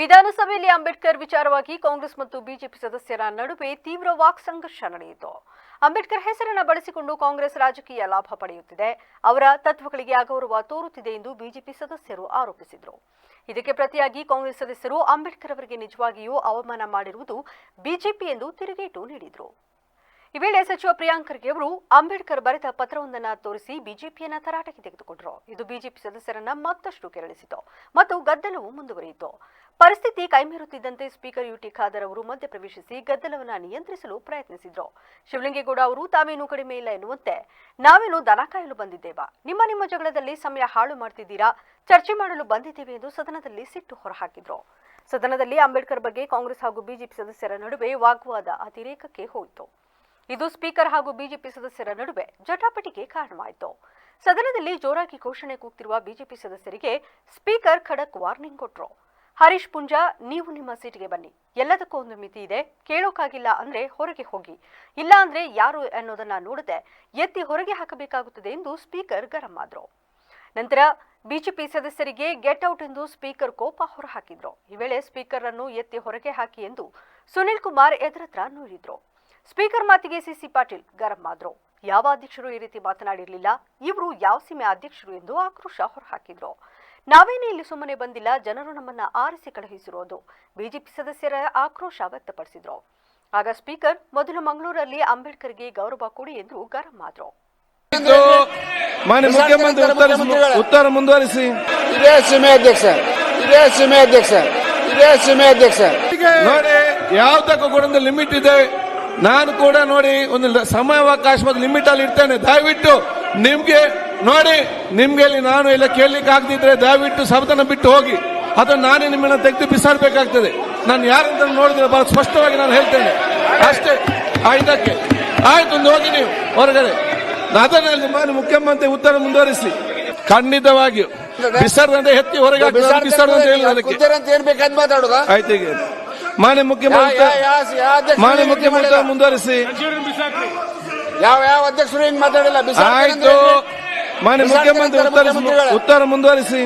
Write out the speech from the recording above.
ವಿಧಾನಸಭೆಯಲ್ಲಿ ಅಂಬೇಡ್ಕರ್ ವಿಚಾರವಾಗಿ ಕಾಂಗ್ರೆಸ್ ಮತ್ತು ಬಿಜೆಪಿ ಸದಸ್ಯರ ನಡುವೆ ತೀವ್ರ ವಾಕ್ ಸಂಘರ್ಷ ನಡೆಯಿತು. ಅಂಬೇಡ್ಕರ್ ಹೆಸರನ್ನ ಬಳಸಿಕೊಂಡು ಕಾಂಗ್ರೆಸ್ ರಾಜಕೀಯ ಲಾಭ ಪಡೆಯುತ್ತಿದೆ. ಅವರ ತತ್ವಗಳಿಗೆ ಅಗೌರವ ತೋರುತ್ತಿದೆ ಎಂದು ಬಿಜೆಪಿ ಸದಸ್ಯರು ಆರೋಪಿಸಿದರು. ಇದಕ್ಕೆ ಪ್ರತಿಯಾಗಿ ಕಾಂಗ್ರೆಸ್ ಸದಸ್ಯರು ಅಂಬೇಡ್ಕರ್ ಅವರಿಗೆ ನಿಜವಾಗಿಯೂ ಅವಮಾನ ಮಾಡಿರುವುದು ಬಿಜೆಪಿ ಎಂದು ತಿರುಗೇಟು ನೀಡಿದರು. ಈ ವೇಳೆ ಸಚಿವ ಪ್ರಿಯಾಂಕ್ ಖರ್ಗೆ ಅವರು ಅಂಬೇಡ್ಕರ್ ಬರೆದ ಪತ್ರವೊಂದನ್ನ ತೋರಿಸಿ ಬಿಜೆಪಿಯನ್ನ ತರಾಟೆಗೆ ತೆಗೆದುಕೊಂಡರು. ಇದು ಬಿಜೆಪಿ ಸದಸ್ಯರನ್ನ ಮತ್ತಷ್ಟು ಕೆರಳಿಸಿತು ಮತ್ತು ಗದ್ದಲವು ಮುಂದುವರಿಯಿತು. ಪರಿಸ್ಥಿತಿ ಕೈಮೀರುತ್ತಿದ್ದಂತೆ ಸ್ಪೀಕರ್ ಯುಟಿ ಖಾದರ್ ಅವರು ಮಧ್ಯಪ್ರವೇಶಿಸಿ ಗದ್ದಲವನ್ನ ನಿಯಂತ್ರಿಸಲು ಪ್ರಯತ್ನಿಸಿದ್ರು. ಶಿವಲಿಂಗೇಗೌಡ ಅವರು ತಾವೇನು ಕಡಿಮೆ ಇಲ್ಲ ಎನ್ನುವಂತೆ ನಾವೇನು ದನ ಕಾಯಲು ಬಂದಿದ್ದೇವಾ. ನಿಮ್ಮ ನಿಮ್ಮ ಜಗಳದಲ್ಲಿ ಸಮಯ ಹಾಳು ಮಾಡ್ತಿದ್ದೀರಾ? ಚರ್ಚೆ ಮಾಡಲು ಬಂದಿದ್ದೇವೆ ಎಂದು ಸದನದಲ್ಲಿ ಸಿಟ್ಟು ಹೊರಹಾಕಿದ್ರು. ಸದನದಲ್ಲಿ ಅಂಬೇಡ್ಕರ್ ಬಗ್ಗೆ ಕಾಂಗ್ರೆಸ್ ಹಾಗೂ ಬಿಜೆಪಿ ಸದಸ್ಯರ ನಡುವೆ ವಾಗ್ವಾದ ಅತಿರೇಕಕ್ಕೆ ಹೋಯಿತು. ಇದು ಸ್ಪೀಕರ್ ಹಾಗೂ ಬಿಜೆಪಿ ಸದಸ್ಯರ ನಡುವೆ ಜಟಾಪಟಿಗೆ ಕಾರಣವಾಯಿತು. ಸದನದಲ್ಲಿ ಜೋರಾಗಿ ಘೋಷಣೆ ಕೂಗ್ತಿರುವ ಬಿಜೆಪಿ ಸದಸ್ಯರಿಗೆ ಸ್ಪೀಕರ್ ಖಡಕ್ ವಾರ್ನಿಂಗ್ ಕೊಟ್ರು. ಹರೀಶ್ ಪುಂಜಾ, ನೀವು ನಿಮ್ಮ ಸೀಟಿಗೆ ಬನ್ನಿ. ಎಲ್ಲದಕ್ಕೂ ಒಂದು ಮಿತಿ ಇದೆ. ಕೇಳೋಕ್ಕಾಗಿಲ್ಲ ಅಂದ್ರೆ ಹೊರಗೆ ಹೋಗಿ. ಇಲ್ಲ ಅಂದ್ರೆ ಯಾರು ಅನ್ನೋದನ್ನ ನೋಡದೆ ಎತ್ತಿ ಹೊರಗೆ ಹಾಕಬೇಕಾಗುತ್ತದೆ ಎಂದು ಸ್ಪೀಕರ್ ಗರಂ ಆದ್ರು. ನಂತರ ಬಿಜೆಪಿ ಸದಸ್ಯರಿಗೆ ಗೆಟ್ ಔಟ್ ಎಂದು ಸ್ಪೀಕರ್ ಕೋಪ ಹೊರಹಾಕಿದ್ರು. ಈ ವೇಳೆ ಸ್ಪೀಕರ್ ಅನ್ನು ಎತ್ತಿ ಹೊರಗೆ ಹಾಕಿ ಎಂದು ಸುನಿಲ್ ಕುಮಾರ್ ಎದುರತ್ರ ನೂರಿದ್ರು. ಸ್ಪೀಕರ್ ಮಾತಿಗೆ ಸಿಸಿ ಪಾಟೀಲ್ ಗರಂ ಆದ್ರು ಯಾವ ಅಧ್ಯಕ್ಷರು ಈ ರೀತಿ ಮಾತನಾಡಿರಲಿಲ್ಲ ಇವರು ಯಾವ ಸೀಮೆ ಅಧ್ಯಕ್ಷರು ಎಂದು ಆಕ್ರೋಶ ಹೊರಹಾಕಿದ್ರು. ನಾವೇನೇ ಇಲ್ಲಿ ಸುಮ್ಮನೆ ಬಂದಿಲ್ಲ ಜನರು ನಮ್ಮನ್ನ ಆರಿಸಿ ಕಳುಹಿಸಿರೋದು ಬಿಜೆಪಿ ಸದಸ್ಯರ ಆಕ್ರೋಶ ವ್ಯಕ್ತಪಡಿಸಿದ್ರು. ಆಗ ಸ್ಪೀಕರ್ ಮೊದಲು ಮಂಗಳೂರಲ್ಲಿ ಅಂಬೇಡ್ಕರ್ಗೆ ಗೌರವ ಕೊಡಿ ಎಂದು ಗರಂ ಆದ್ರು ಮುಖ್ಯಮಂತ್ರಿ ಉತ್ತರ ಉತ್ತರ ಮುಂದುವರಿಸಿ. ಇದೇ ಸೀಮೆ ಅಧ್ಯಕ್ಷ ಇದೇ ಸೀಮೆ ಅಧ್ಯಕ್ಷ ಇದೇ ಸೀಮೆ ಅಧ್ಯಕ್ಷ. ನೋಡಿ ಯಾವ್ದಕ್ಕೂ ಕೂಡ ಲಿಮಿಟ್ ಇದೆ. ನಾನು ಕೂಡ ನೋಡಿ ಒಂದು ಸಮಯಾವಕಾಶ ಮತ್ತು ಲಿಮಿಟ್ ಅಲ್ಲಿ ಇರ್ತೇನೆ. ದಯವಿಟ್ಟು ನಿಮ್ಗೆ ನೋಡಿ ನಿಮ್ಗೆ ಇಲ್ಲಿ ನಾನು ಎಲ್ಲ ಕೇಳಲಿಕ್ಕೆ ಆಗದಿದ್ರೆ ದಯವಿಟ್ಟು ಸಬ್ದನ ಬಿಟ್ಟು ಹೋಗಿ. ಅದನ್ನು ನಾನೇ ನಿಮ್ಮನ್ನ ತೆಗೆದು ಬಿಸಾಡಬೇಕಾಗ್ತದೆ. ನಾನು ಯಾರಂತ ನೋಡಿದ್ರೆ ಬಹಳ ಸ್ಪಷ್ಟವಾಗಿ ನಾನು ಹೇಳ್ತೇನೆ. ಅಷ್ಟೇ. ಆಯ್ತಕ್ಕೆ. ಇದಕ್ಕೆ ಆಯ್ತು ಒಂದು ಹೋಗಿ ನೀವು ಹೊರಗಡೆ. ಅದನ್ನಲ್ಲಿ ಮಾನ್ಯ ಮುಖ್ಯಮಂತ್ರಿ ಉತ್ತರ ಮುಂದುವರಿಸಿ. ಖಂಡಿತವಾಗಿಯೂ. ಬಿಸರ್ದಂತೆ ಎತ್ತಿ ಹೊರಗೆ ಹಾಕ್ತಾರೆ, ಬಿಸಾಡು ಅಂತ ಹೇಳಿಲ್ಲ ಅದಕ್ಕೆ ಆಯ್ತು ಈಗ ಮಾನ್ಯ ಮುಖ್ಯಮಂತ್ರಿ ಮಾನ್ಯ ಮುಖ್ಯಮಂತ್ರಿ ಮುಂದುವರಿಸಿ. ಯಾವ ಯಾವ ಅಧ್ಯಕ್ಷರು ಹಿಂಗ್ ಮಾತಾಡಿಲ್ಲ? ಆಯ್ತು. ಮಾನ್ಯ ಮುಖ್ಯಮಂತ್ರಿ ಉತ್ತರಿಸಿ ಉತ್ತರ ಮುಂದುವರಿಸಿ.